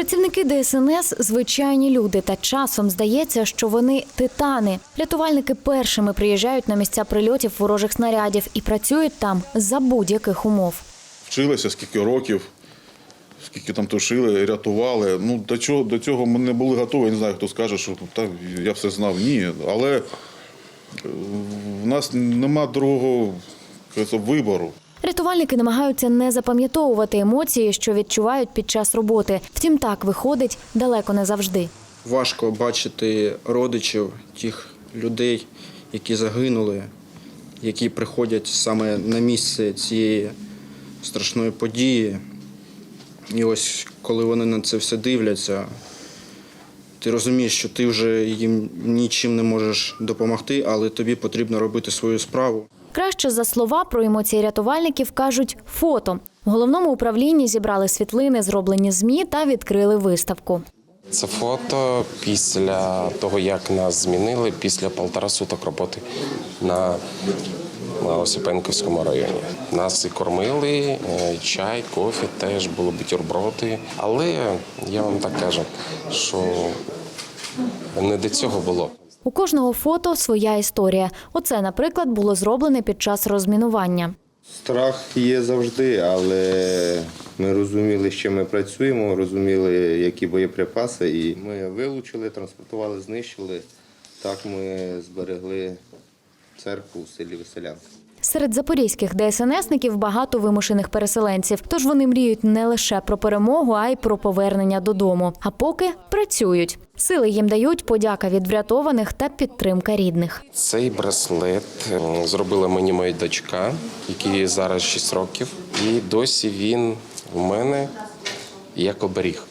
Працівники ДСНС звичайні люди, та часом здається, що вони титани. Рятувальники першими приїжджають на місця прильотів ворожих снарядів і працюють там за будь-яких умов. Вчилися скільки років, скільки там тушили, рятували. Ну, до чого до цього ми не були готові. Я не знаю, хто скаже, що так, я все знав. Ні. Але е, в нас нема другого вибору. Рятувальники намагаються не запам'ятовувати емоції, що відчувають під час роботи. Втім, так виходить далеко не завжди. Важко бачити родичів тих людей, які загинули, які приходять саме на місце цієї страшної події. І ось коли вони на це все дивляться, ти розумієш, що ти вже їм нічим не можеш допомогти, але тобі потрібно робити свою справу. Краще за слова про емоції рятувальників кажуть фото. В головному управлінні зібрали світлини, зроблені змі, та відкрили виставку. Це фото після того, як нас змінили, після полтора суток роботи на, Осипенківському районі. Нас і кормили, е, чай, кофе, теж були бутерброди. Але я вам так кажу, що не до цього було. У кожного фото своя історія. Оце, наприклад, було зроблене під час розмінування. Страх є завжди, але ми розуміли, з чим ми працюємо, розуміли, які боєприпаси, і ми вилучили, транспортували, знищили. Так ми зберегли церкву в селі Веселянка. Серед запорізьких ДСНСників багато вимушених переселенців, тож вони мріють не лише про перемогу, а й про повернення додому. А поки працюють. Сили їм дають подяка від врятованих та підтримка рідних. Цей браслет е, зробила мені моя дочка, якій зараз 6 років, і досі він у мене як оберіг.